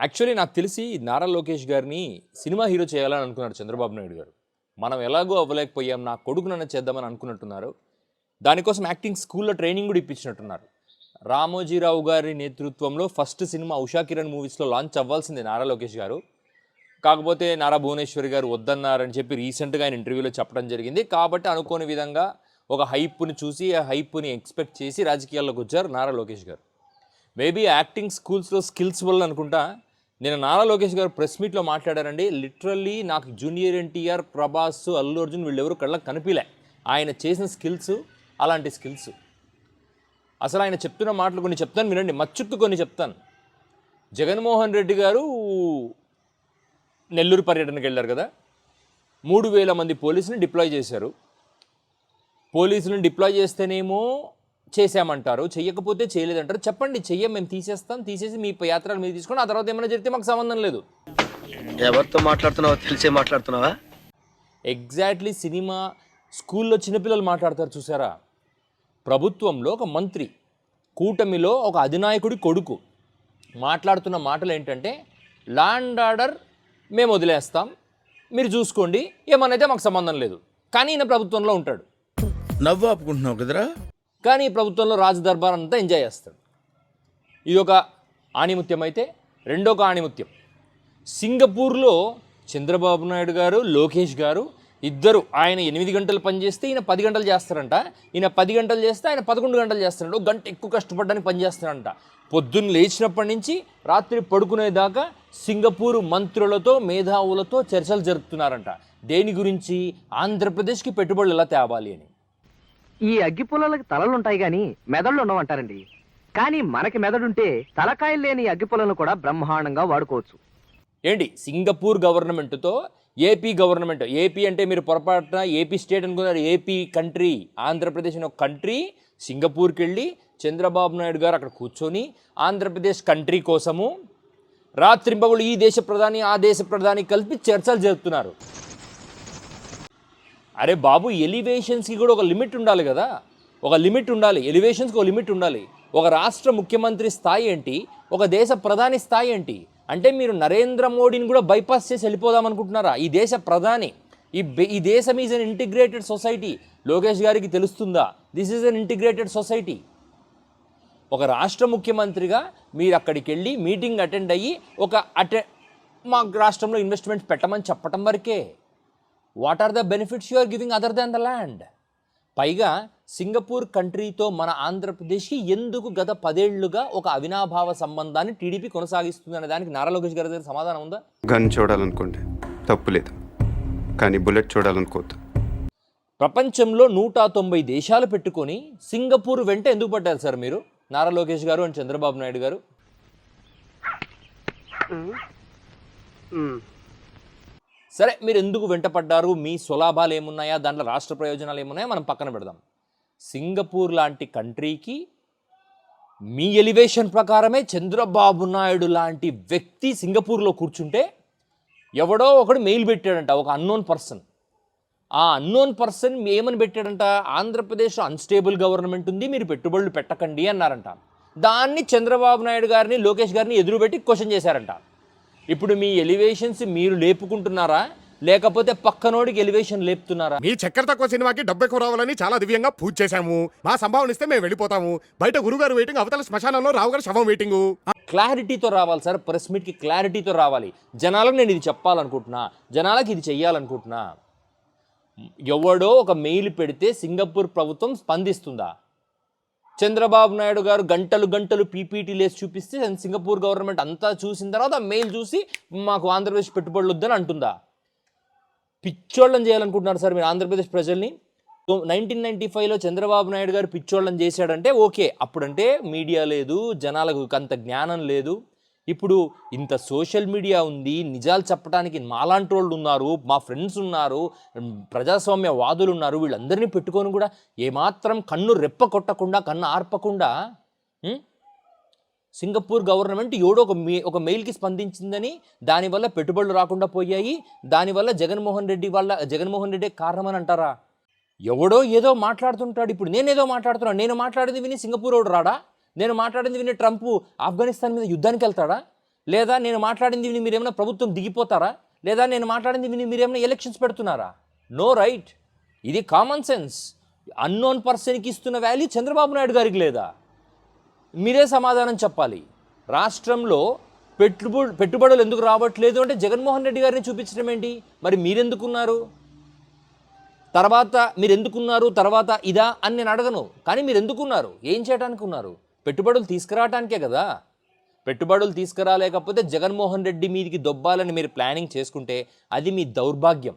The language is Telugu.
యాక్చువల్లీ నాకు తెలిసి నారా లోకేష్ గారిని సినిమా హీరో చేయాలని అనుకున్నారు చంద్రబాబు నాయుడు గారు. మనం ఎలాగో అవ్వలేకపోయాం నా కొడుకునన్న చేద్దామని అనుకున్నట్టున్నారు. దానికోసం యాక్టింగ్ స్కూల్లో ట్రైనింగ్ కూడా ఇప్పించినట్టున్నారు. రామోజీరావు గారి నేతృత్వంలో ఫస్ట్ సినిమా ఉషా కిరణ్ మూవీస్లో లాంచ్ అవ్వాల్సిందే నారా లోకేష్ గారు. కాకపోతే నారా భువనేశ్వరి గారు వద్దన్నారని చెప్పి రీసెంట్గా ఆయన ఇంటర్వ్యూలో చెప్పడం జరిగింది. కాబట్టి అనుకోని విధంగా ఒక హైప్ని చూసి ఆ హైప్ని ఎక్స్పెక్ట్ చేసి రాజకీయాల్లోకి వచ్చారు నారా లోకేష్ గారు. మేబీ యాక్టింగ్ స్కూల్స్లో స్కిల్స్ వల్ల అనుకుంటా నేను నారా లోకేష్ గారు ప్రెస్ మీట్లో మాట్లాడారండి. లిటరల్లీ నాకు జూనియర్ ఎన్టీఆర్ ప్రభాస్ అల్లు అర్జున్ వీళ్ళెవరు కళ్ళకు కనిపించలే ఆయన చేసిన స్కిల్స్ అలాంటి స్కిల్స్. అసలు ఆయన చెప్తున్న మాటలు కొన్ని చెప్తాను వినండి. మచ్చుక్కు కొన్ని చెప్తాను. జగన్మోహన్ రెడ్డి గారు నెల్లూరు పర్యటనకి వెళ్ళారు కదా. మూడు వేల మంది పోలీసుని డిప్లాయ్ చేశారు. పోలీసులను డిప్లాయ్ చేస్తేనేమో చేశామంటారు చెయ్యకపోతే చేయలేదంటారు. చెప్పండి చెయ్యం మేము తీసేస్తాం తీసేసి మీ యాత్రలు మీరు తీసుకొని ఆ తర్వాత ఏమైనా జరిగితే మాకు సంబంధం లేదు. ఎవరితో మాట్లాడుతున్నావో తెలిసే మాట్లాడుతున్నావా? ఎగ్జాక్ట్లీ సినిమా స్కూల్లో చిన్నపిల్లలు మాట్లాడతారు చూసారా? ప్రభుత్వంలో ఒక మంత్రి కూటమిలో ఒక అధినాయకుడి కొడుకు మాట్లాడుతున్న మాటలు ఏంటంటే ల్యాండ్ ఆర్డర్ మేము వదిలేస్తాం మీరు చూసుకోండి ఏమనైతే మాకు సంబంధం లేదు. కానీ ఈయన ప్రభుత్వంలో ఉంటాడు. నవ్వు ఆపుకుంటున్నావు కదరా? కానీ ఈ ప్రభుత్వంలో రాజ దర్బార్ అంతా ఎంజాయ్ చేస్తాడు. ఇది ఒక ఆణిముత్యం అయితే. రెండో ఒక ఆణిముత్యం. సింగపూర్లో చంద్రబాబు నాయుడు గారు లోకేష్ గారు ఇద్దరు ఆయన ఎనిమిది గంటలు పనిచేస్తే ఈయన పది గంటలు చేస్తారంట. ఈయన పది గంటలు చేస్తే ఆయన పదకొండు గంటలు చేస్తున్నాడు గంట ఎక్కువ కష్టపడ్డానికి పనిచేస్తున్నాడంట పొద్దున్న లేచినప్పటి నుంచి రాత్రి పడుకునేదాకా సింగపూర్ మంత్రులతో మేధావులతో చర్చలు జరుపుతున్నారంట. దేని గురించి? ఆంధ్రప్రదేశ్కి పెట్టుబడులు ఎలా తేవాలి అని. ఈ అగ్గి పుల్లలకి తలలుంటాయి గాని మెదళ్ళు ఉండవంటారండి. కానీ మనకి మెదడుంటే తలకాయలు లేని అగ్గి పుల్లలను కూడా బ్రహ్మాండంగా వాడుకోవచ్చు. ఏంటి? సింగపూర్ గవర్నమెంట్తో ఏపీ గవర్నమెంట్ ఏపీ అంటే మీరు పొరపాటున ఏపీ స్టేట్ అనుకున్నారు ఏపీ కంట్రీ ఆంధ్రప్రదేశ్ అనే ఒక కంట్రీ సింగపూర్కి వెళ్ళి చంద్రబాబు నాయుడు గారు అక్కడ కూర్చొని ఆంధ్రప్రదేశ్ కంట్రీ కోసము రాత్రింబగులు ఈ దేశ ప్రధాని ఆ దేశ ప్రధాని కలిపి చర్చలు జరుపుతున్నారు. అరే బాబు ఎలివేషన్స్కి కూడా ఒక లిమిట్ ఉండాలి కదా. ఒక లిమిట్ ఉండాలి. ఎలివేషన్స్కి ఒక లిమిట్ ఉండాలి. ఒక రాష్ట్ర ముఖ్యమంత్రి స్థాయి ఏంటి? ఒక దేశ ప్రధాని స్థాయి ఏంటి? అంటే మీరు నరేంద్ర మోడీని కూడా బైపాస్ చేసి వెళ్ళిపోదాం అనుకుంటున్నారా? ఈ దేశ ప్రధాని ఈ ఈ దేశం is an integrated society Lokesh గారికి తెలుస్తుందా? This is an integrated society ఒక రాష్ట్ర ముఖ్యమంత్రిగా మీరు అక్కడికి వెళ్ళి మీటింగ్ అటెండ్ అయ్యి ఒక అటె మా రాష్ట్రంలో ఇన్వెస్ట్మెంట్ పెట్టమని చెప్పటం వరకే. What are the benefits you are giving other than the land పైగా సింగపూర్ కంట్రీతో మన ఆంధ్రప్రదేశ్కి ఎందుకు గత పదేళ్ళుగా ఒక అవినాభావ సంబంధాన్ని టీడీపీ కొనసాగిస్తుంది అనే దానికి నారా లోకేష్ గారి దగ్గర సమాధానం ఉందా? గన్ చూడాలనుకోండి తప్పు లేదు. కానీ బుల్లెట్ చూడాలనుకోవద్దు. ప్రపంచంలో నూట తొంభై దేశాలు పెట్టుకొని సింగపూర్ వెంట ఎందుకు పడ్డారు సార్ మీరు? నారా లోకేష్ గారు అండ్ చంద్రబాబు నాయుడు గారు. సరే మీరు ఎందుకు వెంటపడ్డారు? మీ స్వలాభాలు ఏమున్నాయా దాంట్లో రాష్ట్ర ప్రయోజనాలు ఏమున్నాయో మనం పక్కన పెడదాం. సింగపూర్ లాంటి కంట్రీకి మీ ఎలివేషన్ ప్రకారమే చంద్రబాబు నాయుడు లాంటి వ్యక్తి సింగపూర్లో కూర్చుంటే ఎవడో ఒకడు మెయిల్ పెట్టాడంట ఒక అన్నోన్ పర్సన్. ఆ అన్నోన్ పర్సన్ ఏమని పెట్టాడంట? ఆంధ్రప్రదేశ్ అన్స్టేబుల్ గవర్నమెంట్ ఉంది మీరు పెట్టుబడులు పెట్టకండి అన్నారంట. దాన్ని చంద్రబాబు నాయుడు గారిని లోకేష్ గారిని ఎదురుపెట్టి క్వశ్చన్ చేశారంట. ఇప్పుడు మీ ఎలివేషన్స్ మీరు లేపుకుంటున్నారా? లేకపోతే పక్కనోడికి ఎలివేషన్ లేపుతున్నారా? మీ చక్కెర తక్కువ సినిమాకి డబ్బు ఎక్కువ రావాలని చాలా దివ్యంగా పూజ చేశాము. మా సంభావన ఇస్తే మేము వెళ్ళిపోతాము. బయట గురుగారు వెయిటింగ్ అవతల శ్మశానంలో రావు గారు శవం వెయిటింగ్ క్లారిటీతో రావాలి సార్ ప్రెస్ మీట్కి క్లారిటీతో రావాలి. జనాలకు నేను ఇది చెప్పాలనుకుంటున్నా. జనాలకు ఇది చెయ్యాలనుకుంటున్నా. ఎవడో ఒక మెయిల్ పెడితే సింగపూర్ ప్రభుత్వం స్పందిస్తుందా? చంద్రబాబు నాయుడు గారు గంటలు గంటలు పీపీటీ లేసి చూపిస్తే సింగపూర్ గవర్నమెంట్ అంతా చూసిన తర్వాత మెయిల్ చూసి మాకు ఆంధ్రప్రదేశ్ పెట్టుబడులు వద్దని అంటుందా? పిచ్చోళ్ళని చేయాలనుకుంటున్నారు సార్ మీరు ఆంధ్రప్రదేశ్ ప్రజల్ని. నైన్టీన్ నైన్టీ ఫైవ్లో చంద్రబాబు నాయుడు గారు పిచ్చోళ్ళని చేశాడంటే ఓకే. అప్పుడంటే మీడియా లేదు జనాలకు అంత జ్ఞానం లేదు. ఇప్పుడు ఇంత సోషల్ మీడియా ఉంది నిజాలు చెప్పడానికి మాలాంటి వాళ్ళు ఉన్నారు మా ఫ్రెండ్స్ ఉన్నారు ప్రజాస్వామ్య వాదులు ఉన్నారు వీళ్ళందరినీ పెట్టుకొని కూడా ఏమాత్రం కన్ను రెప్ప కొట్టకుండా కన్ను ఆర్పకుండా సింగపూర్ గవర్నమెంట్ ఎవడో ఒక మే ఒక మెయిల్కి స్పందించిందని దానివల్ల పెట్టుబడులు రాకుండా పోయాయి దానివల్ల జగన్మోహన్ రెడ్డి వల్ల జగన్మోహన్ రెడ్డి కారణమని అంటారా? ఎవడో ఏదో మాట్లాడుతుంటాడు ఇప్పుడు నేనేదో మాట్లాడుతున్నాను నేను మాట్లాడేది విని సింగపూర్ వాడు రాడా? నేను మాట్లాడింది విని ట్రంప్ ఆఫ్ఘనిస్తాన్ మీద యుద్ధానికి వెళ్తాడా? లేదా నేను మాట్లాడింది విని మీరేమైనా ప్రభుత్వం దిగిపోతారా? లేదా నేను మాట్లాడింది విని మీరేమైనా ఎలక్షన్స్ పెడుతున్నారా? No right. ఇది కామన్ సెన్స్. అన్నోన్ పర్సన్కి ఇస్తున్న వాల్యూ చంద్రబాబు నాయుడు గారికి లేదా? మీరే సమాధానం చెప్పాలి. రాష్ట్రంలో పెట్టుబడు పెట్టుబడులు ఎందుకు రావట్లేదు అంటే జగన్మోహన్ రెడ్డి గారిని చూపించడం ఏంటి? మరి మీరెందుకున్నారు? తర్వాత మీరు ఎందుకున్నారు తర్వాత ఇదా అని నేను అడగను. కానీ మీరు ఎందుకున్నారు ఏం చేయడానికి ఉన్నారు? పెట్టుబడులు తీసుకురావటానికే కదా. పెట్టుబడులు తీసుకురాలేకపోతే జగన్మోహన్ రెడ్డి మీదికి దొబ్బాలని మీరు ప్లానింగ్ చేసుకుంటే అది మీ దౌర్భాగ్యం.